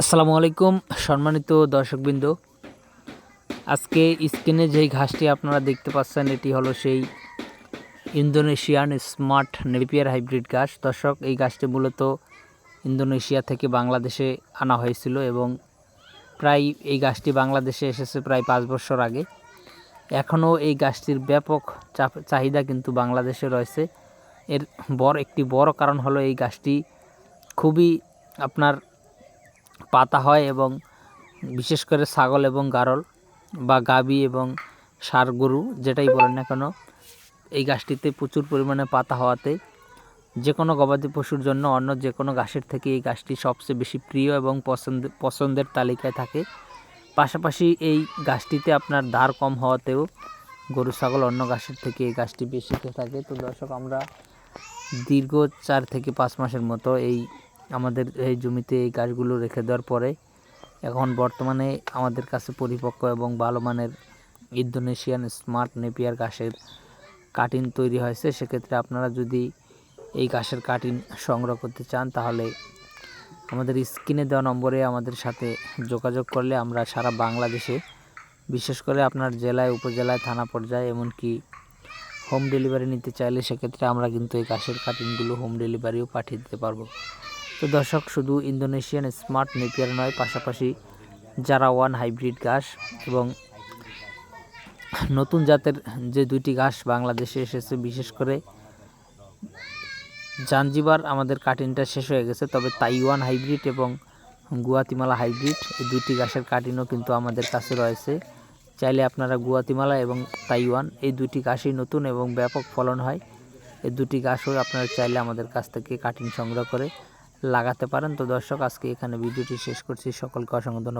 আসসালামু আলাইকুম, সম্মানিত দর্শকবৃন্দ। আজকে স্ক্রিনে যেই ঘাসটি আপনারা দেখতে পাচ্ছেন, এটি হলো সেই ইন্দোনেশিয়ান স্মার্ট নেপিয়ার হাইব্রিড ঘাস। দর্শক, এই গাছটি মূলত ইন্দোনেশিয়া থেকে বাংলাদেশে আনা হয়েছিল এবং প্রায় এই গাছটি বাংলাদেশে এসেছে প্রায় পাঁচ বছর আগে। এখনও এই গাছটির ব্যাপক চাহিদা কিন্তু বাংলাদেশে রয়েছে। এর বড়, একটি বড় কারণ হলো এই গাছটি খুবই আপনার পাতা হয় এবং বিশেষ করে ছাগল এবং গারল বা গাবি এবং ষাঁড় গরু যেটাই বলেন না কেন, এই গাছটিতে প্রচুর পরিমাণে পাতা হওয়াতে যে কোনো গবাদি পশুর জন্য অন্য যে কোনো ঘাসের থেকে এই গাছটি সবচেয়ে বেশি প্রিয় এবং পছন্দ, পছন্দের তালিকায় থাকে। পাশাপাশি এই গাছটিতে আপনার ধার কম হওয়াতেও গরু, ছাগল অন্য ঘাসের থেকে এই গাছটি বেশি খেয়ে থাকে। তো দর্শক, আমরা দীর্ঘ চার থেকে পাঁচ মাসের মতো এই আমাদের এই জমিতে এই গাছগুলো রেখে দেওয়ার পরে এখন বর্তমানে আমাদের কাছে পরিপক্ক এবং ভালো মানের ইন্দোনেশিয়ান স্মার্ট নেপিয়ার গাছের কাটিন তৈরি হয়েছে। সেক্ষেত্রে আপনারা যদি এই গাছের কাটিন সংগ্রহ করতে চান, তাহলে আমাদের স্ক্রিনে দেওয়া নম্বরে আমাদের সাথে যোগাযোগ করলে আমরা সারা বাংলাদেশে, বিশেষ করে আপনার জেলায়, উপজেলায়, থানা পর্যায়ে, এমনকি হোম ডেলিভারি নিতে চাইলে সেক্ষেত্রে আমরা কিন্তু এই গাছের কাটিংগুলো হোম ডেলিভারিও পাঠিয়ে দিতে পারব। তো দর্শক, শুধু ইন্দোনেশিয়ান স্মার্ট নেপিয়ার নয়, পাশাপাশি যারা ওয়ান হাইব্রিড ঘাস এবং নতুন জাতের যে দুইটি ঘাস বাংলাদেশে এসেছে, বিশেষ করে জাঞ্জিবার আমাদের কাটিনটা শেষ হয়ে গেছে, তবে তাইওয়ান হাইব্রিড এবং গুয়াতিমালা হাইব্রিড, এই দুইটি ঘাসের কাটিনও কিন্তু আমাদের কাছে রয়েছে। চাইলে আপনারা গুয়াতিমালা এবং তাইওয়ান, এই দুটি ঘাসই নতুন এবং ব্যাপক ফলন হয়। এই দুটি ঘাসও আপনারা চাইলে আমাদের কাছ থেকে কাটিন সংগ্রহ করে লাগাতে পারেন। তো দর্শক আজকে এখানে ভিডিওটি শেষ করছি। সকলকে অসংখ্য ধন্যবাদ।